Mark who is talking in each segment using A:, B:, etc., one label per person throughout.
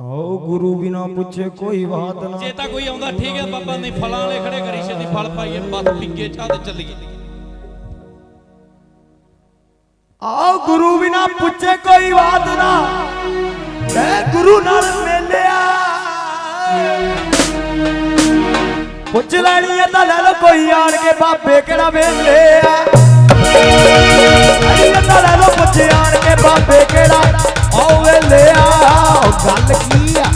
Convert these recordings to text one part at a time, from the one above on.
A: ਆਓ ਗੁਰੂ ਬਿਨਾ ਪੁੱਛੇ ਕੋਈ ਬਾਤ ਨਾ
B: ਜੇ ਤਾਂ ਕੋਈ ਆਉਂਦਾ ਠੀਕ ਹੈ ਬਾਬਾ ਨਹੀਂ ਫਲਾਂ ਵਾਲੇ ਖੜੇ ਕਰੀ ਛੇਤੀ ਫਲ ਪਾਈਏ ਬਸ ਪਿੱਗੇ ਚਾਹ ਤੇ ਚੱਲੀਏ।
A: ਆਓ ਗੁਰੂ ਬਿਨਾ ਪੁੱਛੇ ਕੋਈ ਬਾਤ ਨਾ ਮੈਂ ਗੁਰੂ ਨਾਲ ਮਿਲਿਆ। ਪੁੱਛ ਲੈਣੀ ਹੈ ਤਾਂ ਲੈ ਲਓ ਕੋਈ ਆਣ ਕੇ ਬਾਬੇ ਕਿਹੜਾ ਵੇਲੇ ਆ ਅੜੀ ਤਾਂ ਲੈ ਲਓ ਪੁੱਛ ਆਣ ਕੇ ਬਾਬੇ ਕਿਹੜਾ ਆਓ ਵੇਲੇ ਗੱਲ ਕੀ ਆ?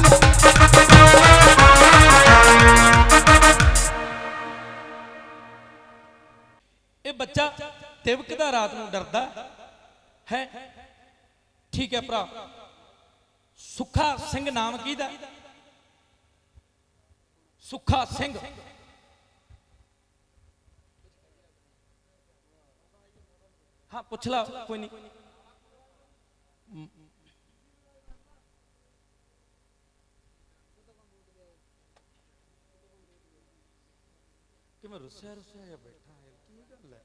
B: ਇਹ ਬੱਚਾ ਤਿਵਕਦਾ ਰਾਤ ਨੂੰ ਡਰਦਾ ਹੈ। ਠੀਕ ਹੈ ਭਰਾ। ਸੁੱਖਾ ਸਿੰਘ ਨਾਮ ਕਿਹਦਾ? ਸੁੱਖਾ ਸਿੰਘ। ਹਾਂ, ਪੁੱਛ ਲਾ, ਕੋਈ ਨਹੀਂ। ਮੈਂ ਰੁੱਸਿਆ ਰੁੱਸਿਆ ਜਿਹਾ ਬੈਠਾ ਹੈ ਕੀ ਗੱਲ ਹੈ।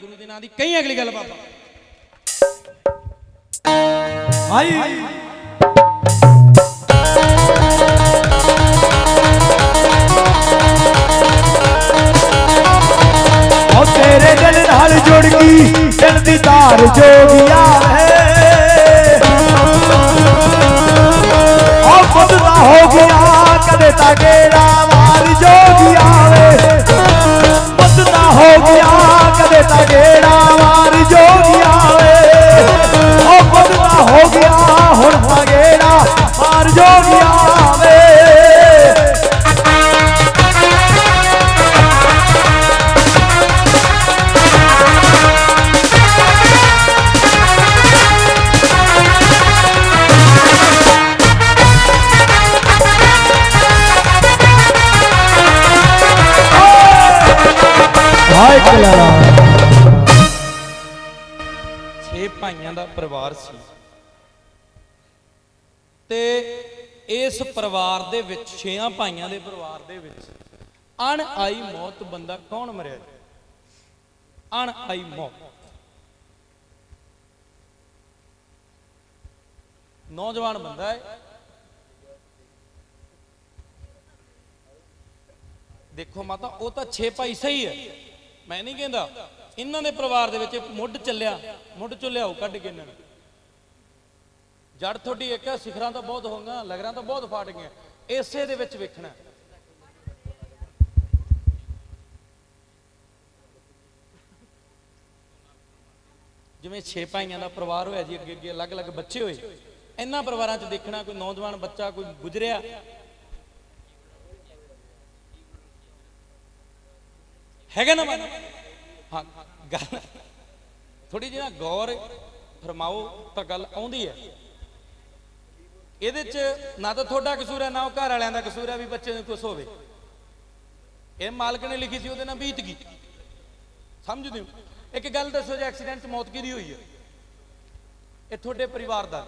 B: ਗੁਰੂ ਦੇ ਨਾਂ ਦੀ ਕਈ ਅਗਲੀ ਗੱਲ ਬਾਬਾ।
A: ਆਈ ਉਹ ਤੇਰੇ ਦਿਲ ਨਾਲ ਜੁੜ ਗਈ, ਦਿਲ ਦੀ ਤਾਰ ਜੋਗਿਆ ਹੈ। ਉਹ ਖੁਦ ਦਾ ਹੋ ਗਿਆ, ਕਦੇ ਤਾਂ ਗੇੜਾ ਮਾਰ ਜੋਗਿਆ ਵੇ। ਖੁਦ ਹੋ ਗਿਆ ਕਦੇ ਤਾਂ ਗੇੜਾ ਮਾਰ ਜੋਗਿਆ
B: ਛੇਆਂ ਭਾਈਆਂ ਦੇ ਪਰਿਵਾਰ ਦੇ ਵਿੱਚ ਅਣ ਆਈ ਮੌਤ ਬੰਦਾ ਕੌਣ ਮਰਿਆ ਜੀ? ਅਣ ਆਈ ਮੌਤ। ਨੌਜਵਾਨ ਬੰਦਾ ਹੈ। ਦੇਖੋ ਮਾਤਾ, ਉਹ ਤਾਂ ਛੇ ਭਾਈ ਸਹੀ ਹੈ। ਮੈਂ ਨਹੀਂ ਕਹਿੰਦਾ, ਇਹਨਾਂ ਦੇ ਪਰਿਵਾਰ ਦੇ ਵਿੱਚ ਮੁੱਢ ਚੱਲਿਆ, ਮੁੱਢ ਚੋਂ ਲਿਆਓ ਕੱਢ ਕੇ ਇਹਨਾਂ ਨੂੰ। ਜੜ ਤੁਹਾਡੀ ਇੱਕ ਸਿਖਰਾਂ ਤਾਂ ਬਹੁਤ ਹੋਈਆਂ ਲਗਰਾਂ ਤਾਂ ਬਹੁਤ ਫਾਟ ਗਈਆਂ। ਇਸੇ ਦੇ ਵਿੱਚ ਵੇਖਣਾ ਜਿਵੇਂ ਛੇ ਭਾਈਆਂ ਦਾ ਪਰਿਵਾਰ ਹੋਇਆ ਜੀ, ਅੱਗੇ ਅੱਗੇ ਅਲੱਗ-ਅਲੱਗ ਬੱਚੇ ਹੋਏ। ਇਹਨਾਂ ਪਰਿਵਾਰਾਂ 'ਚ ਦੇਖਣਾ ਕੋਈ ਨੌਜਵਾਨ ਬੱਚਾ, ਕੋਈ ਗੁਜਰਿਆ। ਹੈਗਾ ਨਾ ਮਨ? ਹਾਂ, ਗੱਲ ਥੋੜੀ ਜਿਹੀ ਨਾ ਗੌਰ ਫਰਮਾਓ ਤਾਂ ਗੱਲ ਆਉਂਦੀ ਹੈ। ਇਹਦੇ 'ਚ ਨਾ ਤਾਂ ਤੁਹਾਡਾ ਕਸੂਰ ਹੈ, ਨਾ ਉਹ ਘਰ ਵਾਲਿਆਂ ਦਾ ਕਸੂਰ ਹੈ ਵੀ ਬੱਚੇ ਨੂੰ ਕੁਛ ਹੋਵੇ। ਇਹ ਮਾਲਕ ਨੇ ਲਿਖੀ ਸੀ, ਉਹਦੇ ਨਾਲ ਬੀਤ ਗਈ। ਸਮਝਦੇ ਹੋ? ਇੱਕ ਗੱਲ ਦੱਸੋ ਜੇ ਐਕਸੀਡੈਂਟ 'ਚ ਮੌਤ ਕਿਹਦੀ ਹੋਈ ਹੈ? ਇਹ ਤੁਹਾਡੇ ਪਰਿਵਾਰ ਦਾ।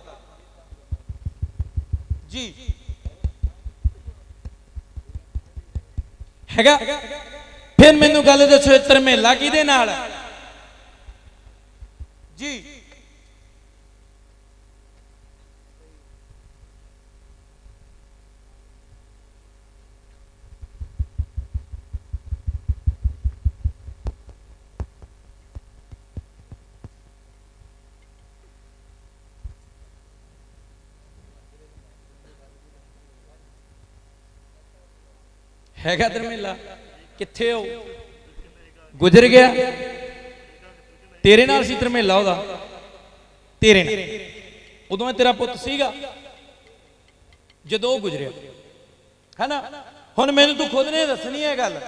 B: ਜੀ। ਹੈਗਾ? ਫਿਰ ਮੈਨੂੰ ਗੱਲ ਦੱਸੋ, ਇਹ ਧਰਮੇਲਾ ਕਿਹਦੇ ਨਾਲ? ਜੀ। ਹੈਗਾ ਧਰਮੇਲਾ? ਕਿੱਥੇ ਹੋ ਗੁਜ਼ਰ ਗਿਆ। ਤੇਰੇ ਨਾਲ ਸੀ ਧਰਮੇਲਾ ਉਹਦਾ। ਤੇਰੇ ਨਾਲ। ਉਦੋਂ ਮੈਂ ਤੇਰਾ ਪੁੱਤ ਸੀਗਾ। ਜਦੋਂ ਉਹ ਗੁਜ਼ਰਿਆ। ਹੈਨਾ? ਹੁਣ ਮੈਨੂੰ ਤੂੰ ਖੁਦ ਨੇ ਦੱਸਣੀ ਹੈ ਗੱਲ।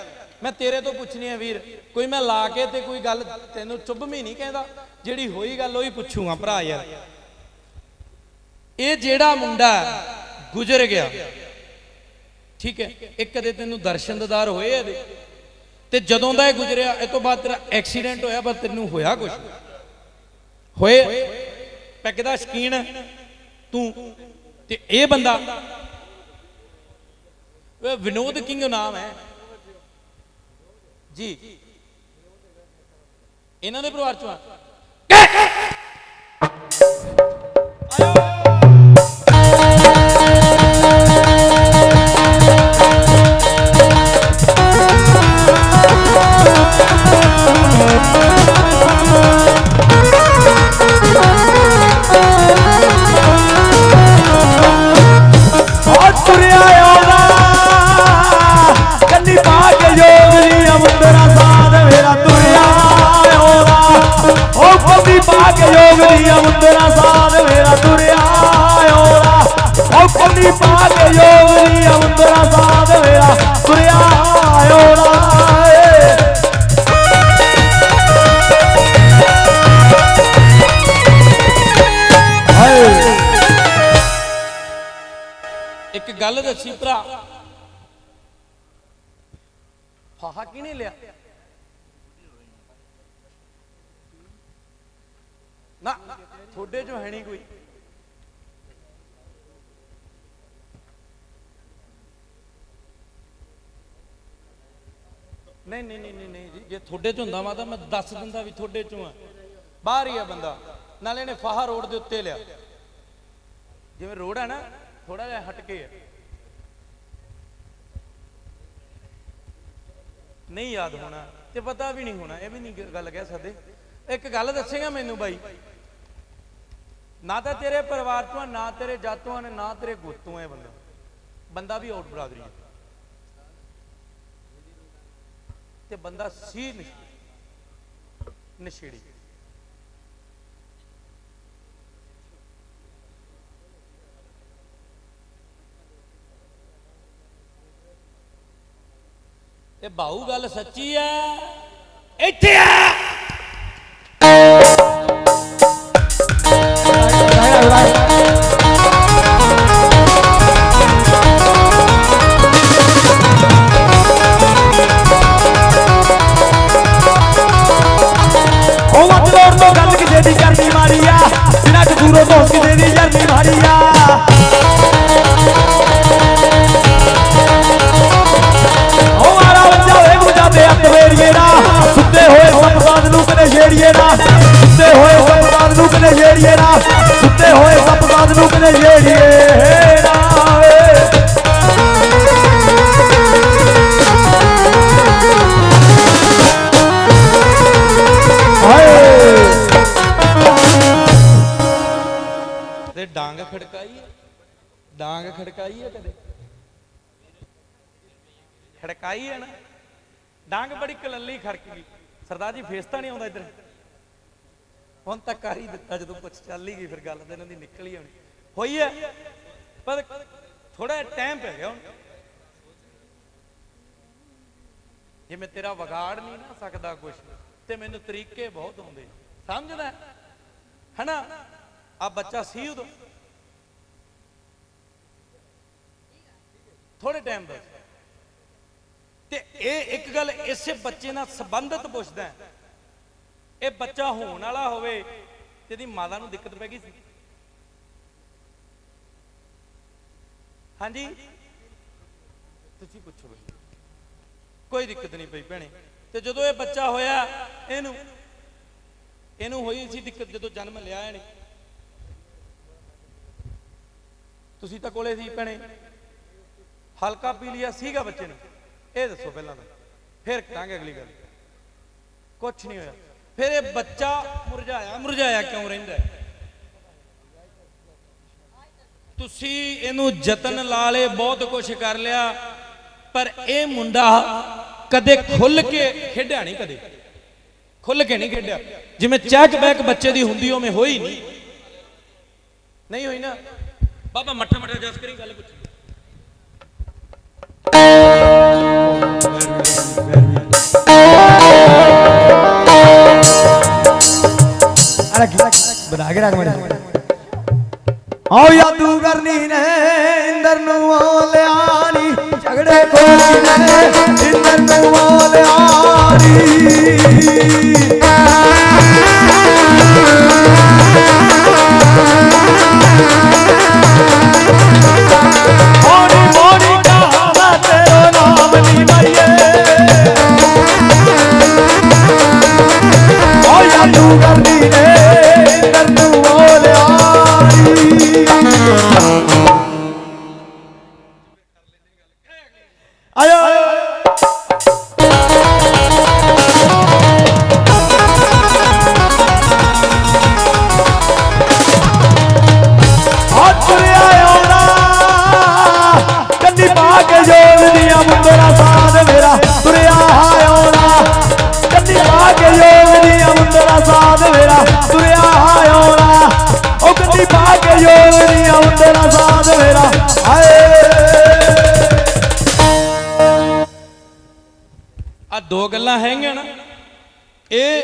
B: ਮੈਂ ਤੇਰੇ ਤੋਂ ਪੁੱਛਣੀ ਹੈ ਵੀਰ। ਕੋਈ ਮੈਂ ਲਾ ਕੇ ਤੇ ਕੋਈ ਗੱਲ ਤੈਨੂੰ ਚੁੱਭਮੀ ਨਹੀਂ ਕਹਿੰਦਾ। ਜਿਹੜੀ ਹੋਈ ਗੱਲ ਉਹੀ ਪੁੱਛੂਗਾ ਭਰਾ ਯਾਰ। ਇਹ ਜਿਹੜਾ ਮੁੰਡਾ ਗੁਜ਼ਰ ਗਿਆ। ਠੀਕ ਹੈ? ਇੱਕ ਕਦੇ ਤੈਨੂੰ ਦਰਸ਼ਨ ਦਦਾਰ ਹੋਏ ਇਹਦੇ? ਤੇ ਜਦੋਂ ਦਾ ਇਹ ਗੁਜ਼ਰਿਆ, ਇਹ ਤੋਂ ਬਾਅਦ ਤੇਰਾ ਐਕਸੀਡੈਂਟ ਹੋਇਆ, ਪਰ ਤੈਨੂੰ ਹੋਇਆ ਕੁਝ ਹੋਏ ਪੈਗ ਦਾ ਸ਼ਕੀਨ ਤੂੰ। ਤੇ ਇਹ ਬੰਦਾ? ਇਹ ਵਿਨੋਦ ਕਿੰਗ ਨਾਮ ਹੈ? ਜੀ। ਇਹਨਾਂ ਦੇ ਪਰਿਵਾਰ ਚੋਂ ਆ। ਨਹੀਂ ਨਹੀਂ ਨਹੀਂ ਨਹੀਂ ਜੀ ਜੇ ਤੁਹਾਡੇ ਚ ਹੁੰਦਾ ਵਾ ਤਾਂ ਮੈਂ ਦੱਸ ਦਿੰਦਾ ਵੀ ਤੁਹਾਡੇ ਚੋਂ ਆ। ਬਾਹਰ ਹੀ ਆ ਬੰਦਾ। ਨਾਲੇ ਇਹਨੇ ਫਾਹਾ ਰੋਡ ਦੇ ਉੱਤੇ ਲਿਆ। ਜਿਵੇਂ ਰੋਡ ਹੈ ਨਾ ਥੋੜਾ ਜਿਹਾ ਹਟ ਕੇ ਹੈ ਨਹੀਂ ਯਾਦ ਹੋਣਾ ਤੇ ਪਤਾ ਵੀ ਨਹੀਂ ਹੋਣਾ, ਇਹ ਵੀ ਨਹੀਂ ਗੱਲ ਕਹਿ ਸਕਦੇ। ਇੱਕ ਗੱਲ ਦੱਸੇਗਾ ਮੈਨੂੰ ਬਾਈ। ਨਾ ਤਾਂ ਤੇਰੇ ਪਰਿਵਾਰ ਤੋਂ ਨਾ ਤੇਰੇ ਜਾਤੋਂ ਨੇ ਨਾ ਤੇਰੇ ਗੋਤੋਂ ਹੈ ਬੰਦਾ। ਬੰਦਾ ਵੀ ਆਊਟ ਬਰਾਦਰੀ ਹੈ ਤੇ ਬੰਦਾ ਸੀ ਨਸ਼- ਨਸ਼ੇੜੀ। ਇਹ ਬਾਹੂ ਗੱਲ ਸੱਚੀ ਐ। ਇੱਥੇ ਆ।
A: ਤੇ
B: ਡਾਂਗ ਖੜਕਾਈ ਹੈ? ਡਾਂਗ ਖੜਕਾਈ ਹੈ ਕਦੇ? ਖੜਕਾਈ ਹੈ ਨਾ? ਡਾਂਗ ਬੜੀ ਕਲੱਲੀ ਖੜਕ ਗਈ। ਸਰਦਾਰ ਜੀ, ਫੇਸ ਤਾਂ ਨਹੀਂ ਆਉਂਦਾ ਇੱਧਰ? ਹੁਣ ਤੱਕ ਕਰ ਹੀ ਦਿੱਤਾ, ਜਦੋਂ ਕੁਛ ਚੱਲ ਹੀ ਗਈ, ਫਿਰ ਗੱਲ ਤਾਂ ਇਹਨਾਂ ਦੀ ਨਿਕਲ ਹੀ ਆਉਣੀ। ਹੋਈ ਹੈ? ਪਰ ਥੋੜਾ ਟਾਈਮ ਪੈ ਗਿਆ ਹੁਣ। ਜੇ ਮੈਂ ਤੇਰਾ ਵਿਗਾੜ ਨਹੀਂ ਨਾ ਸਕਦਾ ਕੁਛ, ਤੇ ਮੈਨੂੰ ਤਰੀਕੇ ਬਹੁਤ ਆਉਂਦੇ। ਸਮਝਦਾ ਹਨਾ ਆ ਬੱਚਾ ਸੀ ਉਦੋਂ? ਥੋੜੇ ਟਾਈਮ ਦਾ ਤੇ ਇਹ ਇੱਕ ਗੱਲ ਇਸੇ ਬੱਚੇ ਨਾਲ ਸੰਬੰਧਿਤ ਪੁੱਛਦਾ ਹੈ। ਇਹ ਬੱਚਾ ਹੋਣ ਵਾਲਾ ਹੋਵੇ ਤੇ ਇਹਦੀ ਮਾਤਾ ਨੂੰ ਦਿੱਕਤ ਪੈ ਗਈ ਸੀ। ਹਾਂਜੀ? ਤੁਸੀਂ ਪੁੱਛੋ ਬਈ। ਕੋਈ ਦਿੱਕਤ ਨਹੀਂ ਪਈ ਭੈਣੇ। ਤੇ ਜਦੋਂ ਇਹ ਬੱਚਾ ਹੋਇਆ, ਇਹਨੂੰ ਇਹਨੂੰ ਹੋਈ ਸੀ ਦਿੱਕਤ ਜਦੋਂ ਜਨਮ ਲਿਆ ਇਹਨੇ। ਤੁਸੀਂ ਤਾਂ ਕੋਲੇ ਸੀ ਭੈਣੇ। ਹਲਕਾ ਪੀ ਲਿਆ ਸੀਗਾ ਬੱਚੇ ਨੂੰ। ਇਹ ਦੱਸੋ ਪਹਿਲਾਂ ਤਾਂ। ਫਿਰ ਕਹਾਂਗੇ ਅਗਲੀ ਗੱਲ। ਕੁਝ ਨਹੀਂ ਹੋਇਆ। ਫਿਰ ਇਹ ਬੱਚਾ ਮੁਰਝਾਇਆ। ਮੁਰਝਾਇਆ ਕਿਉਂ ਰਹਿੰਦਾ ਤੁਸੀਂ ਇਹਨੂੰ ਯਤਨ ਲਾ ਲੇ ਬਹੁਤ ਕੁਝ ਕਰ ਲਿਆ। ਪਰ ਇਹ ਮੁੰਡਾ ਕਦੇ ਖੁੱਲ ਕੇ ਖੇਡਿਆ ਨਹੀਂ ਕਦੇ। ਖੁੱਲ ਕੇ ਨਹੀਂ ਖੇਡਿਆ। ਜਿਵੇਂ ਚੈੱਕ ਬੈਕ ਬੱਚੇ ਦੀ ਹੁੰਦੀ, ਉਵੇਂ ਹੋਈ ਨਹੀਂ। ਨਹੀਂ ਹੋਈ ਨਾ। ਬਾਬਾ ਮੱਠਾ ਮੱਠਾ ਜਸ ਕਰੀ ਗੱਲ ਪੁੱਛੀ।
A: ਬਣਾ ਕੇ ਰੱਖ ਮੜੀ ਆਓ ਯਾਦੂ ਕਰਨੀ ਨੇ, ਇੰਦਰ ਨੂੰ ਲਿਆਣੀ ਝਗੜੇ ਕੋਈ ਨੇ, ਇੰਦਰ ਨੂੰ ਲਿਆਣੀ ਕਰਦੀ ਨੇ ਤੈਨੂੰ ਲਿਆਰੀ ਆਇਓ। ਹੱਥ ਆਉਣਾ ਕੰਨੀ ਪਾ ਕੇ ਜੋੜ ਦੀਆਂ ਮੁੰਦਰਾ
B: ਗੱਲਾਂ ਹੈਗੀਆਂ ਨਾ, ਇਹ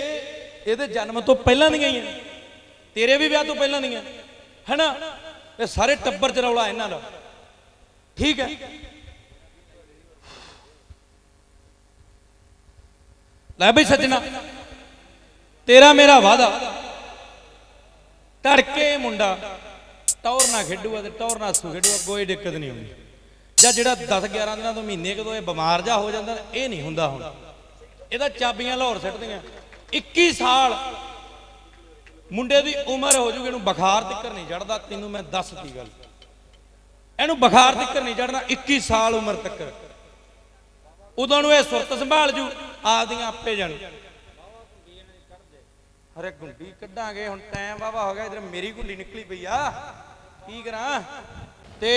B: ਇਹਦੇ ਜਨਮ ਤੋਂ ਪਹਿਲਾਂ ਦੀਆਂ ਹੀ ਆ। ਤੇਰੇ ਵੀ ਵਿਆਹ ਤੋਂ ਪਹਿਲਾਂ ਦੀਆਂ। ਹੈਨਾ? ਇਹ ਸਾਰੇ ਟੱਬਰ ਚ ਰੌਲਾ ਇਹਨਾਂ ਦਾ। ਠੀਕ ਹੈ? ਲੈ ਬਈ ਸੱਜਣਾ, ਤੇਰਾ ਮੇਰਾ ਵਾਦਾ ਤੜਕੇ ਮੁੰਡਾ ਟੌਰ ਨਾ ਖੇਡੂਗਾ ਤੇ ਟੌਰ ਨਾ ਸੂ ਖੇਡੂਗਾ, ਕੋਈ ਦਿੱਕਤ ਨਹੀਂ ਹੁੰਦੀ। ਜਾਂ ਜਿਹੜਾ 10 11 ਦਿਨਾਂ ਤੋਂ ਮਹੀਨੇ ਕਦੋਂ ਇਹ ਬਿਮਾਰ ਜਾ ਹੋ ਜਾਂਦਾ, ਇਹ ਨਹੀਂ ਹੁੰਦਾ ਹੁਣ। ਇਹਦਾ ਚਾਬੀਆਂ ਲਾਹੌਰ ਸਿੱਟਦੀਆਂ। 21 ਸਾਲ ਮੁੰਡੇ ਦੀ ਉਮਰ ਹੋ ਜੂਗੀ, ਇਹਨੂੰ ਬੁਖਾਰ ਤਿੱਕਰ ਨਹੀਂ ਚੜਦਾ, ਤੈਨੂੰ ਮੈਂ ਦੱਸਦੀ ਗੱਲ। ਇਹਨੂੰ ਬੁਖਾਰ ਤੱਕਰ ਨਹੀਂ ਚੜਨਾ 21 ਸਾਲ ਉਮਰ ਤੱਕ ਉਦੋਂ ਨੂੰ ਇਹ ਸੁਰਤ ਸੰਭਾਲ ਜੂ, ਆਪਦੀਆਂ ਆਪੇ ਜਾਣੂ। ਅਰੇ ਗੁੰਡੀ ਕੱਢਾਂਗੇ, ਹੁਣ ਟਾਈਮ ਵਾਵਾ ਹੋ ਗਿਆ, ਇਧਰ ਮੇਰੀ ਗੁੰਡੀ ਨਿਕਲੀ ਪਈ ਆ। ਕੀ ਕਰਾਂ? ਤੇ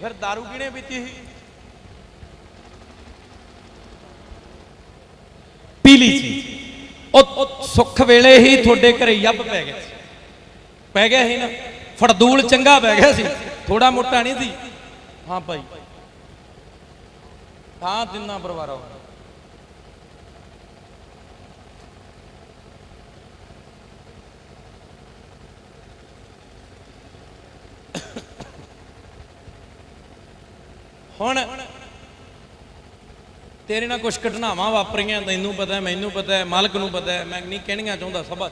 B: ਫਿਰ दारू ਕਿਹਨੇ ਪੀਤੀ ਸੀ? ਪੀ ਸੀ। ਉਹ ਸੁੱਖ ਵੇਲੇ ਹੀ ਤੁਹਾਡੇ ਘਰੇ ਯੱਬ ਪੈ ਗਿਆ ਸੀ। ਪੈ ਗਿਆ ਸੀ ਨਾ। ਫੜਦੂਲ ਚੰਗਾ ਪੈ ਗਿਆ ਸੀ। ਥੋੜਾ ਮੋਟਾ ਨਹੀਂ ਸੀ। ਹਾਂ ਭਾਈ। ਹਾਂ ਦਿਨਾਂ ਪਰਵਾਰਾ ਹੁਣ ਤੇਰੇ ਨਾਲ ਕੁਝ ਘਟਨਾਵਾਂ ਵਾਪਰੀਆਂ, ਤੈਨੂੰ ਪਤਾ ਮੈਨੂੰ ਪਤਾ ਮਾਲਕ ਨੂੰ ਪਤਾ ਮੈਂ ਨਹੀਂ ਕਹਿਣੀਆਂ ਚਾਹੁੰਦਾ ਸਭਾ।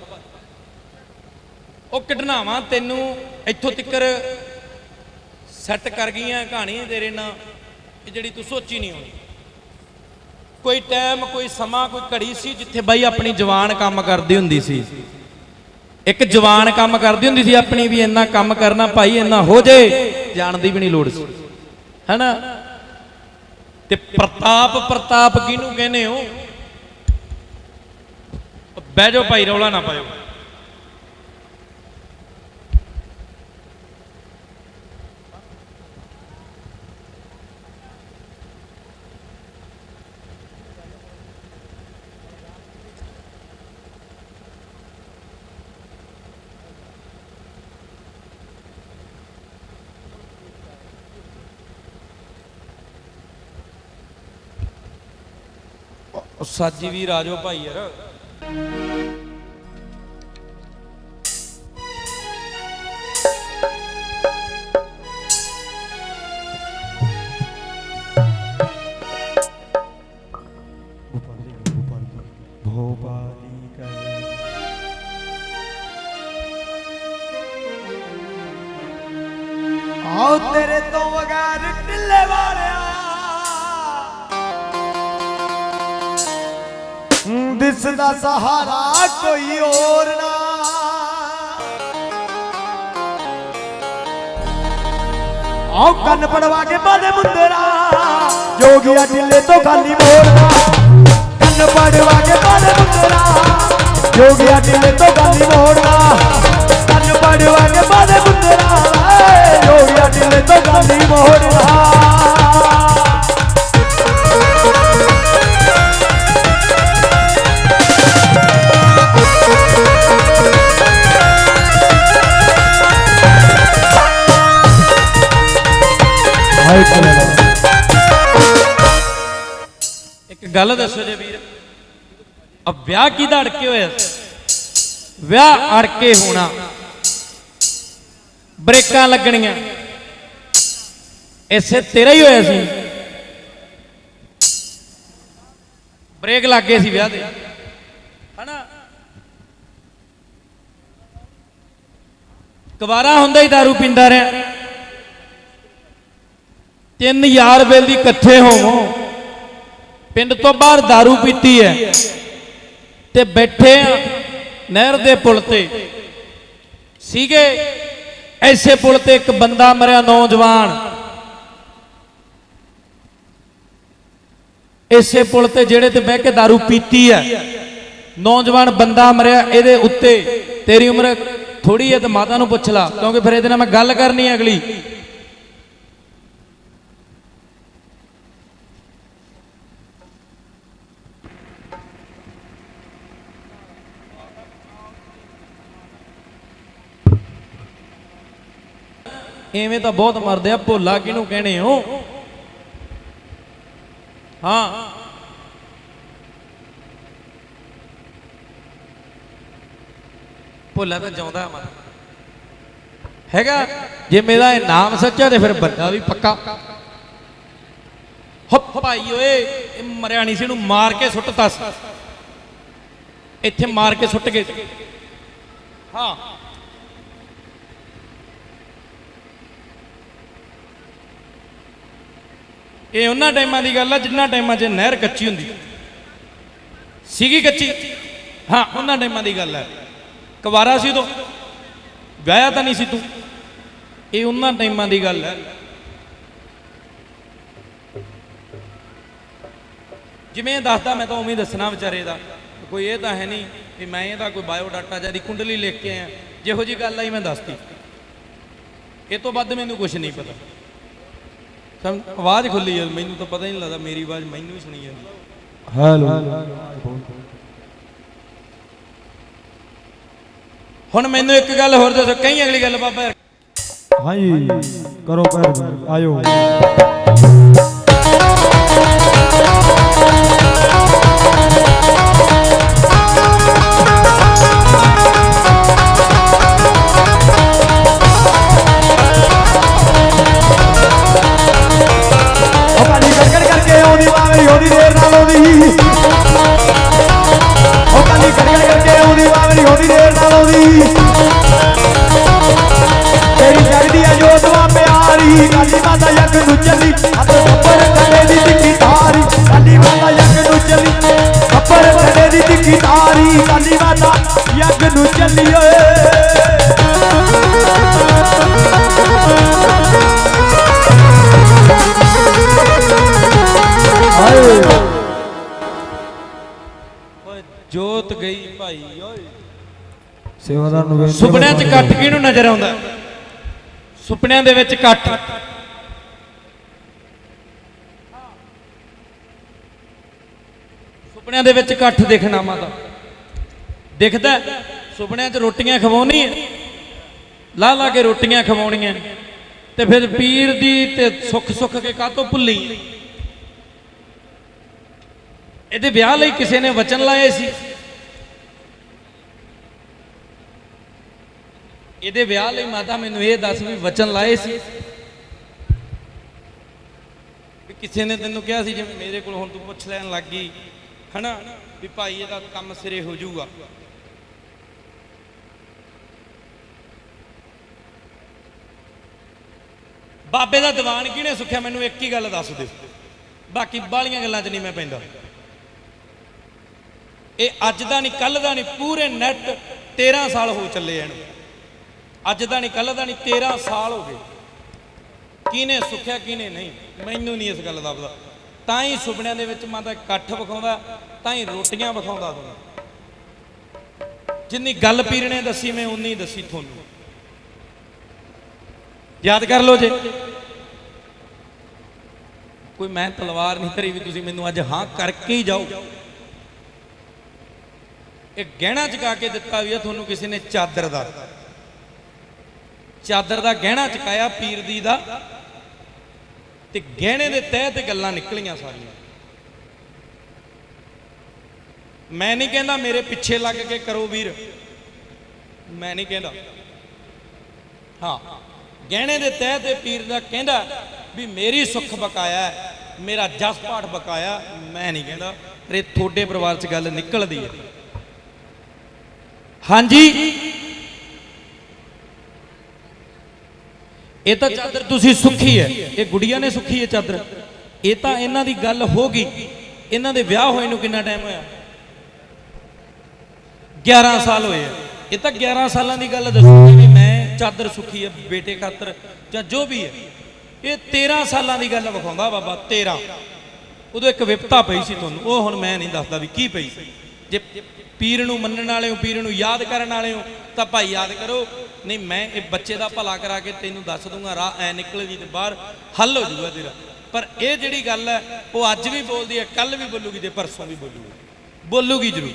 B: ਉਹ ਘਟਨਾਵਾਂ ਤੈਨੂੰ ਇੱਥੋਂ ਤੱਕਰ ਸੈੱਟ ਕਰ ਗਈਆਂ ਕਹਾਣੀ ਤੇਰੇ ਨਾਲ ਜਿਹੜੀ ਤੂੰ ਸੋਚੀ ਨਹੀਂ ਹੋਣੀ। ਕੋਈ ਟਾਈਮ ਕੋਈ ਸਮਾਂ, ਕੋਈ ਘੜੀ ਸੀ ਜਿੱਥੇ ਬਾਈ ਆਪਣੀ ਜਵਾਨ ਕੰਮ ਕਰਦੀ ਹੁੰਦੀ ਸੀ। ਇੱਕ ਜਵਾਨ ਕੰਮ ਕਰਦੀ ਹੁੰਦੀ ਸੀ ਆਪਣੀ ਵੀ ਇੰਨਾ ਕੰਮ ਕਰਨਾ ਭਾਈ ਇੰਨਾ ਹੋ ਜੇ ਜਾਣ ਦੀ ਵੀ ਨਹੀਂ ਲੋੜ ਸੀ। ਹੈਨਾ? ਤੇ ਪ੍ਰਤਾਪ ਪ੍ਰਤਾਪ ਕਿਹਨੂੰ ਕਹਿੰਦੇ ਹੋ? ਬਹਿ ਜਾਓ ਭਾਈ ਰੌਲਾ ਨਾ ਪਾਇਓ। ਉਹ ਸਾਜੀ ਵੀਰ ਆ ਜਾਓ ਭਾਈ ਯਾਰ।
A: ਸਹਾਰਾ ਕੋਈ ਹੋਰ ਨਾ। ਆਓ ਕੰਨ ਪੜਵਾ ਕੇ ਬਾਦੇ ਮੁੰਦਰਾ ਜੋਗੀਆ ਢਿੱਲੇ ਤੋਂ ਖਾਲੀ ਮੋੜਨਾ ਕੰਨ ਪੜਵਾ ਕੇ ਬਾਦੇ ਮੁੰਦਰਾ ਜੋਗੀਆ ਢਿੱਲੇ ਤੋਂ ਖਾਲੀ ਮੋੜਨਾ ਕੰਨ ਪੜਵਾ ਕੇ ਬਾਦੇ ਮੁੰਦਰਾ ਜੋਗੀਆ ਢਿੱਲੇ ਤੋਂ ਖਾਲੀ ਮੋੜਨਾ
B: ਇੱਕ ਗੱਲ ਦੱਸੋ ਜੇ ਵੀਰ। ਆ ਵਿਆਹ ਕਿਹਦਾ ਅੜਕੇ ਹੋਇਆ? ਵਿਆਹ ਅੜਕੇ ਹੋਣਾ। ਬ੍ਰੇਕਾਂ ਲੱਗਣੀਆਂ। ਇਸੇ ਤੇਰਾ ਹੀ ਹੋਇਆ ਸੀ। ਬ੍ਰੇਕ ਲੱਗ ਗਏ ਸੀ ਵਿਆਹ ਦੇ। ਹਨਾ? ਕੁਵਾਰਾ ਹੁੰਦਾ ਹੀ दारू ਪੀਂਦਾ ਰਿਹਾ। ਤਿੰਨ ਯਾਰ ਬੇਲੀ ਇਕੱਠੇ ਹੋਵੋ ਪਿੰਡ ਤੋਂ ਬਾਹਰ दारू ਪੀਤੀ ਹੈ ਤੇ ਬੈਠੇ ਆ ਨਹਿਰ ਦੇ ਪੁਲ ਤੇ ਸੀਗੇ ਐਸੇ ਪੁਲ ਤੇ ਇੱਕ ਬੰਦਾ ਮਰਿਆ ਨੌਜਵਾਨ ਐਸੇ ਪੁਲ ਤੇ ਜਿਹੜੇ ਤੇ ਬਹਿ ਕੇ दारू ਪੀਤੀ ਹੈ ਨੌਜਵਾਨ ਬੰਦਾ ਮਰਿਆ ਇਹਦੇ ਉੱਤੇ ਤੇਰੀ ਉਮਰ ਥੋੜੀ ਹੈ ਤੇ ਮਾਤਾ ਨੂੰ ਪੁੱਛ ਲਾ ਕਿਉਂਕਿ ਫਿਰ ਇਹਦੇ ਨਾਲ ਮੈਂ ਗੱਲ ਕਰਨੀ ਹੈ ਅਗਲੀ ਐਵੇਂ ਤਾਂ ਬਹੁਤ ਮਰਦੇ ਆ, ਭੋਲਾ ਕਿਹਨੂੰ ਕਹਿੰਦੇ ਹੋ? ਹਾਂ। ਭੋਲਾ ਤਾਂ ਜਾਉਂਦਾ ਮਰ ਹੈਗਾ? ਜੇ ਮੇਰਾ ਇਹ ਨਾਮ ਸੱਚਾ ਤੇ ਫਿਰ ਬੰਦਾ ਵੀ ਪੱਕਾ। ਹੁੱਪ ਭਾਈ ਓਏ, ਇਹ ਮਰਿਆ ਨਹੀਂ ਸੀ, ਇਹਨੂੰ ਮਾਰ ਕੇ ਸੁੱਟਤਾ ਸੀ। ਇੱਥੇ ਮਾਰ ਕੇ ਸੁੱਟ ਕੇ ਹਾਂ। ਇਹ ਉਹਨਾਂ ਟਾਈਮਾਂ ਦੀ ਗੱਲ ਆ ਜਿੰਨਾ ਟਾਈਮਾਂ 'ਚ ਨਹਿਰ ਕੱਚੀ ਹੁੰਦੀ। ਸੀਗੀ ਕੱਚੀ? ਹਾਂ, ਉਹਨਾਂ ਟਾਈਮਾਂ ਦੀ ਗੱਲ ਹੈ ਕੁਵਾਰਾ ਸੀ ਉਦੋਂ। ਵਿਆਹਿਆ ਤਾਂ ਨਹੀਂ ਸੀ ਤੂੰ। ਇਹ ਉਹਨਾਂ ਟਾਈਮਾਂ ਦੀ ਗੱਲ ਹੈ ਜਿਵੇਂ ਇਹ ਦੱਸਦਾ, ਮੈਂ ਤਾਂ ਉਵੇਂ ਦੱਸਣਾ ਵਿਚਾਰੇ ਦਾ। ਕੋਈ ਇਹ ਤਾਂ ਹੈ ਨਹੀਂ ਵੀ ਮੈਂ ਇਹਦਾ ਕੋਈ ਬਾਇਓਡਾਟਾ ਜਾਂ ਦੀ ਕੁੰਡਲੀ ਲਿਖ ਕੇ ਆਇਆ। ਜਿਹੋ ਜੀ ਗੱਲ ਆਈ ਮੈਂ ਦੱਸਤੀ। ਇਹ ਤੋਂ ਵੱਧ ਮੈਨੂੰ ਕੁਝ ਨਹੀਂ ਪਤਾ। ਸਮ ਆਵਾਜ਼ ਖੁੱਲੀ ਹੈ ਮੈਨੂੰ ਤਾਂ ਪਤਾ ਹੀ ਨਹੀਂ ਲੱਗਦਾ ਮੇਰੀ ਆਵਾਜ਼ ਮੈਨੂੰ ਹੀ ਸੁਣੀ ਜਾਂਦੀ
A: ਹੈਲੋ
B: ਹੁਣ ਮੈਨੂੰ ਇੱਕ ਗੱਲ ਹੋਰ ਦੱਸੋ ਕਈ ਅਗਲੀ ਗੱਲ ਬਾਬਾ?
A: ਹਾਂਜੀ ਕਰੋ ਪੈਰ ਆਇਓ। Maria
B: ਸੁਪਨਿਆਂ ਦੇ ਵਿੱਚ ਇਕੱਠ ਸੁਪਨਿਆਂ ਦੇ ਵਿੱਚ ਇਕੱਠ ਦੇਖਣਾ ਮਾਤਾ। ਦਿਖਦਾ ਸੁਪਨਿਆਂ 'ਚ ਰੋਟੀਆਂ ਖਵਾਉਣੀ ਹੈ ਲਾ ਲਾ ਕੇ ਰੋਟੀਆਂ ਖਵਾਉਣੀਆਂ। ਤੇ ਫਿਰ ਪੀਰ ਦੀ ਤੇ ਸੁੱਖ ਸੁੱਖ ਕੇ ਕਾਤੋਂ ਭੁੱਲੀ ਇਹਦੇ ਵਿਆਹ ਲਈ ਕਿਸੇ ਨੇ ਵਚਨ ਲਾਏ ਸੀ? ਇਹਦੇ ਵਿਆਹ ਲਈ ਮਾਤਾ ਮੈਨੂੰ ਇਹ ਦੱਸ ਵੀ ਵਚਨ ਲਾਏ ਸੀ। ਵੀ ਕਿਸੇ ਨੇ ਤੈਨੂੰ ਕਿਹਾ ਸੀ ਜਿਵੇਂ ਮੇਰੇ ਕੋਲ ਹੁਣ ਤੂੰ ਪੁੱਛ ਲੈਣ ਲੱਗ ਗਈ, ਹਨਾ? ਵੀ ਭਾਈ ਇਹਦਾ ਕੰਮ ਸਿਰੇ ਹੋ ਜਾਊਗਾ। ਬਾਬੇ ਦਾ ਦੀਵਾਨ ਕਿਹਨੇ ਸੁੱਖਿਆ? ਮੈਨੂੰ ਇੱਕ ਹੀ ਗੱਲ ਦੱਸ ਦਿਓ। ਬਾਕੀ ਬਾਲੀਆਂ ਗੱਲਾਂ 'ਚ ਨਹੀਂ ਮੈਂ ਪੈਂਦਾ। ਇਹ ਅੱਜ ਦਾ ਨਹੀਂ ਕੱਲ ਦਾ ਨਹੀਂ, ਪੂਰੇ ਨੈਟ 13 ਸਾਲ ਹੋ ਚੱਲੇ ਇਹਨੂੰ ਅੱਜ ਦਾ ਨਹੀਂ ਕੱਲ ਦਾ ਨਹੀਂ 13 ਸਾਲ ਹੋ ਗਏ। ਕਿਹਨੇ ਸੁੱਖਿਆ, ਕਿਹਨੇ ਨਹੀਂ? ਮੈਨੂੰ ਨਹੀਂ ਇਸ ਗੱਲ ਦਾ ਪਤਾ। ਤਾਂ ਹੀ ਸੁਪਨਿਆਂ ਦੇ ਵਿੱਚ ਮਾਤਾ ਇਕੱਠ ਵਿਖਾਉਂਦਾ, ਤਾਂ ਹੀ ਰੋਟੀਆਂ ਵਿਖਾਉਂਦਾ ਤੁਹਾਨੂੰ ਜਿੰਨੀ ਗੱਲ ਪੀਰ ਨੇ ਦੱਸੀ, ਮੈਂ ਉਨੀ ਦੱਸੀ ਤੁਹਾਨੂੰ। ਯਾਦ ਕਰ ਲਓ ਜੇ। ਕੋਈ ਮੈਂ ਤਲਵਾਰ ਨਹੀਂ ਧਰੀ ਵੀ ਤੁਸੀਂ ਮੈਨੂੰ ਅੱਜ ਹਾਂ ਕਰਕੇ ਹੀ ਜਾਓ। ਇਹ ਗਹਿਣਾ ਚੁਕਾ ਕੇ ਦਿੱਤਾ ਵੀ ਆ, ਤੁਹਾਨੂੰ ਕਿਸੇ ਨੇ ਚਾਦਰ ਦਾ। ਚਾਦਰ ਦਾ ਗਹਿਣਾ ਚੁਕਾਇਆ ਪੀਰ ਦੀ ਦਾ ਤੇ ਗਹਿਣੇ ਦੇ ਤਹਿ ਤੇ ਗੱਲਾਂ ਨਿਕਲੀਆਂ ਸਾਰੀਆਂ। ਮੈਂ ਨਹੀਂ ਕਹਿੰਦਾ ਮੇਰੇ ਪਿੱਛੇ ਲੱਗ ਕੇ ਕਰੋ ਵੀਰ। ਮੈਂ ਨਹੀਂ ਕਹਿੰਦਾ। ਹਾਂ, ਗਹਿਣੇ ਦੇ ਤਹਿ ਤੇ ਪੀਰ ਦਾ ਕਹਿੰਦਾ ਵੀ ਮੇਰੀ ਸੁੱਖ ਬਕਾਇਆ ਮੇਰਾ ਜਸ ਪਾਠ ਬਕਾਇਆ, ਮੈਂ ਨਹੀਂ ਕਹਿੰਦਾ। ਪਰ ਇਹ ਤੁਹਾਡੇ ਪਰਿਵਾਰ 'ਚ ਗੱਲ ਨਿਕਲਦੀ ਹੈ। ਹਾਂਜੀ ਇਹ ਤਾਂ ਚਾਦਰ ਤੁਸੀਂ ਸੁੱਖੀ ਹੈ। ਇਹ ਗੁੜੀਆਂ ਨੇ ਸੁੱਖੀ ਹੈ ਚਾਦਰ। ਇਹ ਤਾਂ ਇਹਨਾਂ ਦੀ ਗੱਲ ਹੋ ਗਈ। ਇਹਨਾਂ ਦੇ ਵਿਆਹ ਹੋਏ ਨੂੰ ਕਿੰਨਾ ਟਾਈਮ ਹੋਇਆ? 11 ਸਾਲ ਹੋਏ ਆ। ਇਹ ਤਾਂ 11 ਸਾਲਾਂ ਦੀ ਗੱਲ ਦੱਸੋ ਵੀ ਮੈਂ ਚਾਦਰ ਸੁੱਖੀ ਹੈ, ਬੇਟੇ ਖਾਤਰ ਜਾਂ ਜੋ ਵੀ ਹੈ। ਇਹ 13 ਸਾਲਾਂ ਦੀ ਗੱਲ ਵਿਖਾਉਂਦਾ ਬਾਬਾ 13 ਉਦੋਂ ਇੱਕ ਵਿਪਤਾ ਪਈ ਸੀ ਤੁਹਾਨੂੰ। ਉਹ ਹੁਣ ਮੈਂ ਨਹੀਂ ਦੱਸਦਾ ਵੀ ਕੀ ਪਈ ਸੀ। ਜੇ ਪੀਰ ਨੂੰ ਮੰਨਣ ਵਾਲੇ ਹੋ, ਪੀਰ ਨੂੰ ਯਾਦ ਕਰਨ ਵਾਲੇ ਹੋ, ਤਾਂ ਭਾਈ ਯਾਦ ਕਰੋ। ਨਹੀਂ, ਮੈਂ ਇਹ ਬੱਚੇ ਦਾ ਭਲਾ ਕਰਾ ਕੇ ਤੈਨੂੰ ਦੱਸ ਦੂੰਗਾ, ਰਾਹ ਐ ਨਿਕਲੇਗੀ ਤੇ ਬਾਹਰ ਹੱਲ ਹੋ ਜਾਊਗਾ ਤੇਰਾ। ਪਰ ਇਹ ਜਿਹੜੀ ਗੱਲ ਹੈ, ਉਹ ਅੱਜ ਵੀ ਬੋਲਦੀ ਹੈ ਕੱਲ ਵੀ ਬੋਲੂਗੀ ਤੇ ਪਰਸੋਂ ਵੀ ਬੋਲੂਗੀ। ਬੋਲੂਗੀ ਜ਼ਰੂਰ।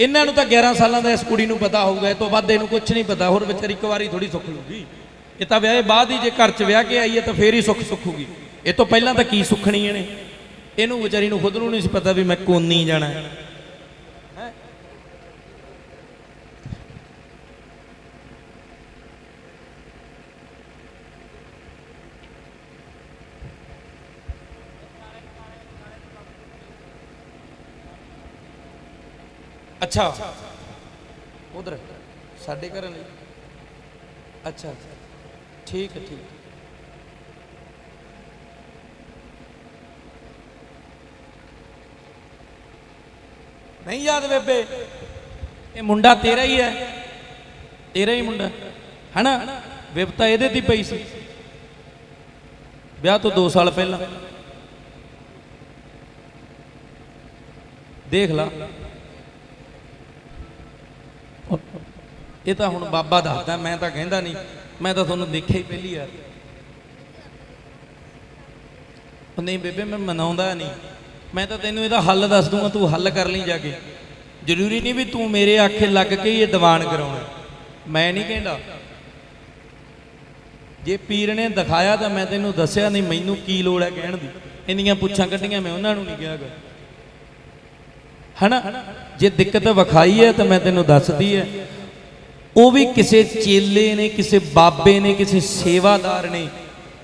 B: ਇਹਨਾਂ ਨੂੰ ਤਾਂ 11 ਸਾਲਾਂ ਦਾ ਇਸ ਕੁੜੀ ਨੂੰ ਪਤਾ ਹੋਊਗਾ, ਇਹ ਤੋਂ ਵੱਧ ਇਹਨੂੰ ਕੁਝ ਨਹੀਂ ਪਤਾ, ਹੋਰ ਵਿਚਾਰੀ ਇੱਕ ਵਾਰੀ ਥੋੜੀ ਸੁੱਖ ਲੂਗੀ ਇਹ ਤਾਂ ਵਿਆਹੇ ਬਾਅਦ ਹੀ ਜੇ ਘਰ 'ਚ ਵਿਆਹ ਕੇ ਆਈ ਹੈ ਤਾਂ ਫੇਰ ਹੀ ਸੁੱਖ ਸੁੱਖੂਗੀ। ਇਹ ਤੋਂ ਪਹਿਲਾਂ ਤਾਂ ਕੀ ਸੁੱਖਣੀ ਇਹਨੇ? ਇਹਨੂੰ ਵਿਚਾਰੀ ਨੂੰ ਖੁਦ ਨੂੰ ਨਹੀਂ ਸੀ ਪਤਾ ਵੀ ਮੈਂ ਕੋਨੀ ਜਾਣਾ। ਅੱਛਾ। ਉਧਰ, ਸਾਡੇ ਘਰ ਲਈ ਅੱਛਾ ਠੀਕ ਹੈ, ਠੀਕ। ਨਹੀਂ ਯਾਦ ਬੇਬੇ, ਇਹ ਮੁੰਡਾ ਤੇਰਾ ਹੀ ਹੈ। ਤੇਰਾ ਹੀ ਮੁੰਡਾ। ਹਨਾ? ਵਿਪਤਾ ਇਹਦੇ ਤੇ ਪਈ ਸੀ। ਵਿਆਹ ਤੋਂ 2 ਸਾਲ ਪਹਿਲਾਂ। ਦੇਖ ਲਾ। ਇਹ ਤਾਂ ਹੁਣ ਬਾਬਾ ਦੱਸਦਾ, ਮੈਂ ਤਾਂ ਕਹਿੰਦਾ ਨਹੀਂ, ਮੈਂ ਤਾਂ ਤੁਹਾਨੂੰ ਦੇਖਿਆ ਹੀ ਪਹਿਲੀ ਵਾਰ। ਨਹੀਂ ਬੇਬੇ, ਮੈਂ ਮਨਾਉਂਦਾ ਨਹੀਂ। ਮੈਂ ਤਾਂ ਤੈਨੂੰ ਇਹਦਾ ਹੱਲ ਦੱਸ ਦੂੰਗਾ, ਤੂੰ ਹੱਲ ਕਰ ਲਈ ਜਾ ਕੇ। ਜ਼ਰੂਰੀ ਨਹੀਂ ਵੀ ਤੂੰ ਮੇਰੇ ਆਖੇ ਲੱਗ ਕੇ ਇਹ ਦੀਵਾਨ ਕਰਾਉਣਾ। ਮੈਂ ਨਹੀਂ ਕਹਿੰਦਾ। ਜੇ ਪੀਰ ਨੇ ਦਿਖਾਇਆ ਤਾਂ ਮੈਂ ਤੈਨੂੰ ਦੱਸਿਆ ਨਹੀਂ, ਮੈਨੂੰ ਕੀ ਲੋੜ ਹੈ ਕਹਿਣ ਦੀ? ਇੰਨੀਆਂ ਪੁੱਛਾਂ ਕੱਢੀਆਂ ਮੈਂ ਉਹਨਾਂ ਨੂੰ ਨਹੀਂ ਕਿਹਾਗਾ। ਹਨਾ? ਜੇ ਦਿੱਕਤ ਵਿਖਾਈ ਹੈ ਤਾਂ ਮੈਂ ਤੈਨੂੰ ਦੱਸਦੀ ਹੈ। ਉਹ ਵੀ ਕਿਸੇ ਚੇਲੇ ਨੇ, ਕਿਸੇ ਬਾਬੇ ਨੇ, ਕਿਸੇ ਸੇਵਾਦਾਰ ਨੇ।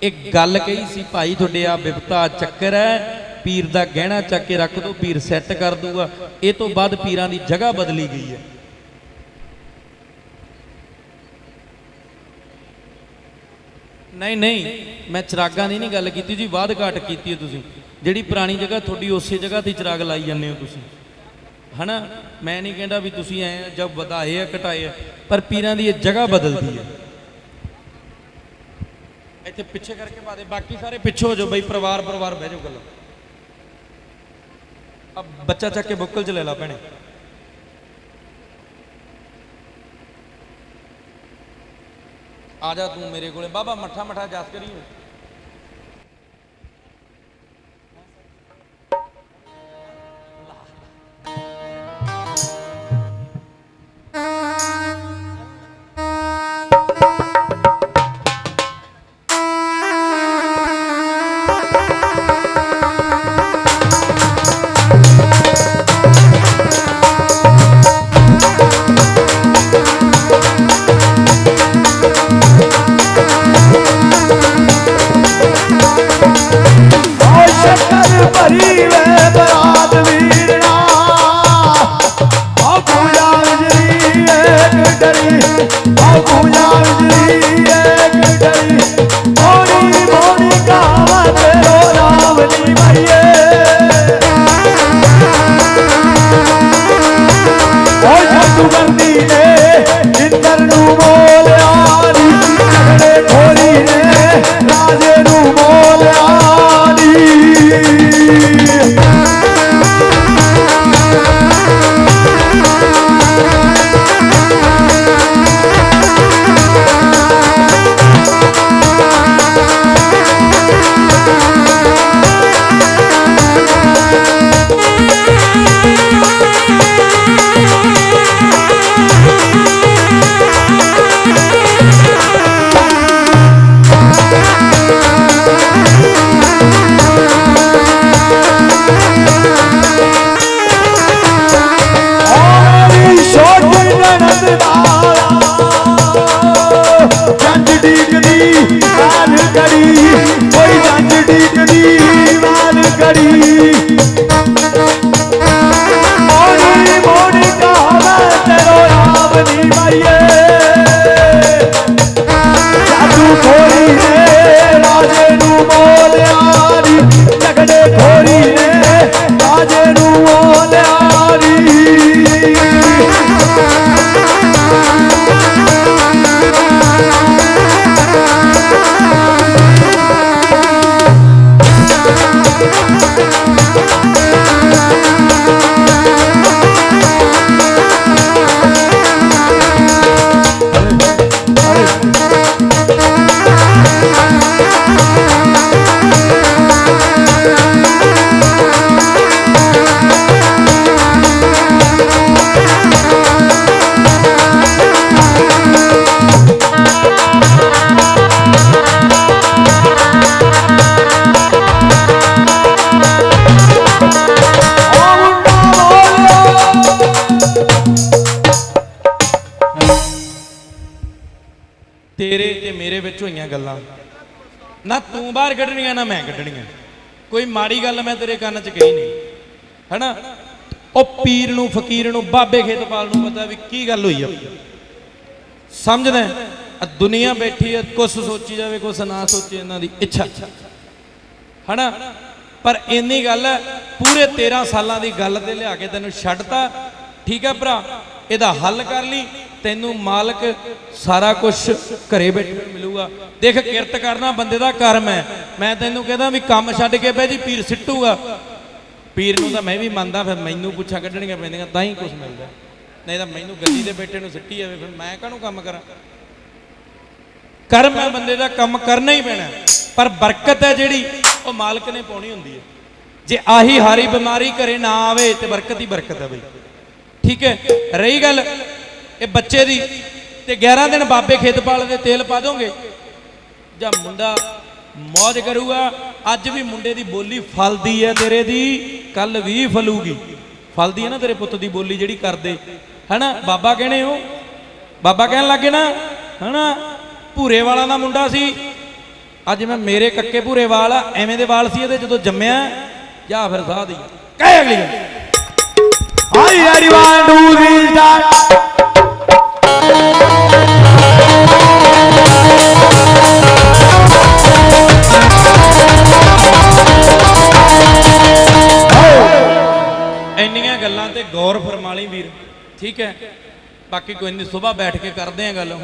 B: ਇੱਕ ਗੱਲ ਕਹੀ ਸੀ, ਭਾਈ, ਤੁਹਾਡੇ ਆ ਵਿਪਤਾ ਚੱਕਰ ਹੈ। ਪੀਰ ਦਾ ਗਹਿਣਾ ਚੱਕ ਕੇ ਰੱਖ ਦੋ, ਪੀਰ ਸੈੱਟ ਕਰ ਦੂਗਾ। ਇਹ ਤੋਂ ਬਾਅਦ ਪੀਰਾਂ ਦੀ ਜਗ੍ਹਾ ਬਦਲੀ ਗਈ ਹੈ। ਨਹੀਂ ਨਹੀਂ, ਮੈਂ ਚਿਰਾਗਾਂ ਦੀ ਨਹੀਂ ਗੱਲ ਕੀਤੀ ਜੀ ਬਾਅਦ ਘਾਟ ਕੀਤੀ ਹੈ ਤੁਸੀਂ। ਜਿਹੜੀ ਪੁਰਾਣੀ ਜਗ੍ਹਾ, ਤੁਹਾਡੀ ਉਸੇ ਜਗ੍ਹਾ ਤੇ ਚਿਰਾਗ ਲਾਈ ਜਾਂਦੇ ਹੋ ਤੁਸੀਂ। ਹਨਾ? ਮੈਂ ਨਹੀਂ ਕਹਿੰਦਾ ਵੀ ਤੁਸੀਂ ਐ ਜਦ ਵਧਾਏ ਆ, ਘਟਾਏ ਆ, ਪਰ ਪੀਰਾਂ ਦੀ ਇਹ ਜਗ੍ਹਾ ਬਦਲਦੀ ਹੈ। ਇੱਥੇ ਪਿੱਛੇ ਕਰਕੇ ਪਾ ਦੇ, ਬਾਕੀ ਸਾਰੇ ਪਿੱਛੇ ਹੋ ਜਾਓ ਬਈ, ਪਰਿਵਾਰ ਪਰਿਵਾਰ ਬਹਿ ਜਾਓ ਗੱਲਾਂ। ਆ ਬੱਚਾ ਚੱਕ ਕੇ ਬੁੱਕਲ ਚ ਲੈ ਲਾ ਭੈਣੇ। ਆ ਜਾ ਤੂੰ ਮੇਰੇ ਕੋਲੇ। ਬਾਬਾ ਮੱਠਾ ਮੱਠਾ ਜਸ ਕਰੀ ਹੋਈਆਂ ਗੱਲਾਂ। ਨਾ ਤੂੰ ਬਾਹਰ ਕੱਢਣੀਆਂ, ਨਾ ਮੈਂ ਕੱਢਣੀਆਂ। ਕੋਈ ਮਾੜੀ ਗੱਲ ਮੈਂ ਤੇਰੇ ਕੰਨ 'ਚ ਕਹੀ ਨਹੀਂ। ਹਨਾ? ਉਹ ਪੀਰ ਨੂੰ, ਫਕੀਰ ਨੂੰ, ਬਾਬੇ ਖੇਤਪਾਲ ਨੂੰ ਪਤਾ ਵੀ ਕੀ ਗੱਲ ਹੋਈ ਆ। ਸਮਝਦਾ ਦੁਨੀਆ ਬੈਠੀ ਹੈ ਕੁਛ ਸੋਚੀ ਜਾਵੇ, ਕੁਛ ਨਾ ਸੋਚੇ ਇਹਨਾਂ ਦੀ। ਇੱਛਾ। ਹਨਾ? ਪਰ ਇੰਨੀ ਗੱਲ ਹੈ ਪੂਰੇ 13 ਸਾਲਾਂ ਦੀ ਗੱਲ ਤੇ ਲਿਆ ਕੇ ਤੈਨੂੰ ਛੱਡਤਾ। ਠੀਕ ਹੈ ਭਰਾ, ਇਹਦਾ ਹੱਲ ਕਰ ਲਈ। ਤੈਨੂੰ ਮਾਲਕ ਸਾਰਾ ਕੁਝ ਘਰੇ ਬੈਠੇ ਨੂੰ ਮਿਲੂਗਾ। ਦੇਖ, ਕਿਰਤ ਕਰਨਾ ਬੰਦੇ ਦਾ ਕਰਮ ਹੈ। ਮੈਂ ਤੈਨੂੰ ਕਹਿੰਦਾ ਵੀ ਕੰਮ ਛੱਡ ਕੇ ਬਹਿ ਜੀ, ਪੀਰ ਸਿੱਟੂਗਾ। ਪੀਰ ਨੂੰ ਤਾਂ ਮੈਂ ਵੀ ਮੰਨਦਾ, ਫਿਰ ਮੈਨੂੰ ਪੁੱਛਾਂ ਕੱਢਣੀਆਂ ਪੈਂਦੀਆਂ, ਤਾਂ ਹੀ ਕੁਝ ਮਿਲਦਾ। ਨਹੀਂ ਤਾਂ ਮੈਨੂੰ ਗੱਦੀ ਦੇ ਬੈਠੇ ਨੂੰ ਸਿੱਟੀ ਜਾਵੇ, ਫਿਰ ਮੈਂ ਕਾਹਨੂੰ ਕੰਮ ਕਰਾਂ? ਕਰਮ ਹੈ, ਬੰਦੇ ਦਾ ਕੰਮ ਕਰਨਾ ਹੀ ਪੈਣਾ। ਪਰ ਬਰਕਤ ਹੈ ਜਿਹੜੀ, ਉਹ ਮਾਲਕ ਨੇ ਪਾਉਣੀ ਹੁੰਦੀ ਹੈ। ਜੇ ਆਹੀ ਹਾਰੀ ਬਿਮਾਰੀ ਘਰੇ ਨਾ ਆਵੇ, ਤੇ ਬਰਕਤ ਹੀ ਬਰਕਤ ਹੈ ਬਈ। ਠੀਕ ਹੈ? ਰਹੀ ਗੱਲ? ਇਹ ਬੱਚੇ ਦੀ ਤੇ 11 ਦਿਨ ਬਾਬੇ ਖੇਤਪਾਲ ਦੇ ਤੇਲ ਪਾ ਦੋਗੇ। ਜਾਂ ਮੁੰਡਾ ਮौज ਕਰੂਗਾ ਅੱਜ ਵੀ ਮੁੰਡੇ ਦੀ ਬੋਲੀ ਫਲਦੀ ਹੈ ਤੇਰੇ ਦੀ ਕੱਲ ਵੀ ਫਲੂਗੀ। ਫਲਦੀ ਹੈ ਨਾ ਤੇਰੇ ਪੁੱਤ ਦੀ ਬੋਲੀ ਜਿਹੜੀ ਕਰਦੇ। ਹਨਾ ਬਾਬਾ ਕਹਿੰਦੇ ਹੋ? ਬਾਬਾ ਕਹਿਣ ਲੱਗੇ ਨਾ ਹਨਾ ਭੂਰੇ ਵਾਲਾ ਦਾ ਮੁੰਡਾ ਸੀ। ਅੱਜ ਮੈਂ ਮੇਰੇ ਕੱਕੇ ਭੂਰੇ ਵਾਲ ਆ ਐਵੇਂ ਦੇ ਵਾਲ ਸੀ ਇਹਦੇ ਜਦੋਂ ਜੰਮਿਆ ਜਾਂ ਫਿਰ ਸਾਹ ਦੀ। ਕਹਿ ਅਗਲੀ ਗੱਲ।
A: Are you ready? One, two,
B: ਗੌਰ ਫਰਮਾ ਲਈ ਵੀਰ। ਠੀਕ ਹੈ। ਬਾਕੀ ਕੋਈ ਨਹੀਂ ਸਵੇਰ ਬੈਠ ਕੇ ਕਰਦੇ ਆ ਗੱਲ।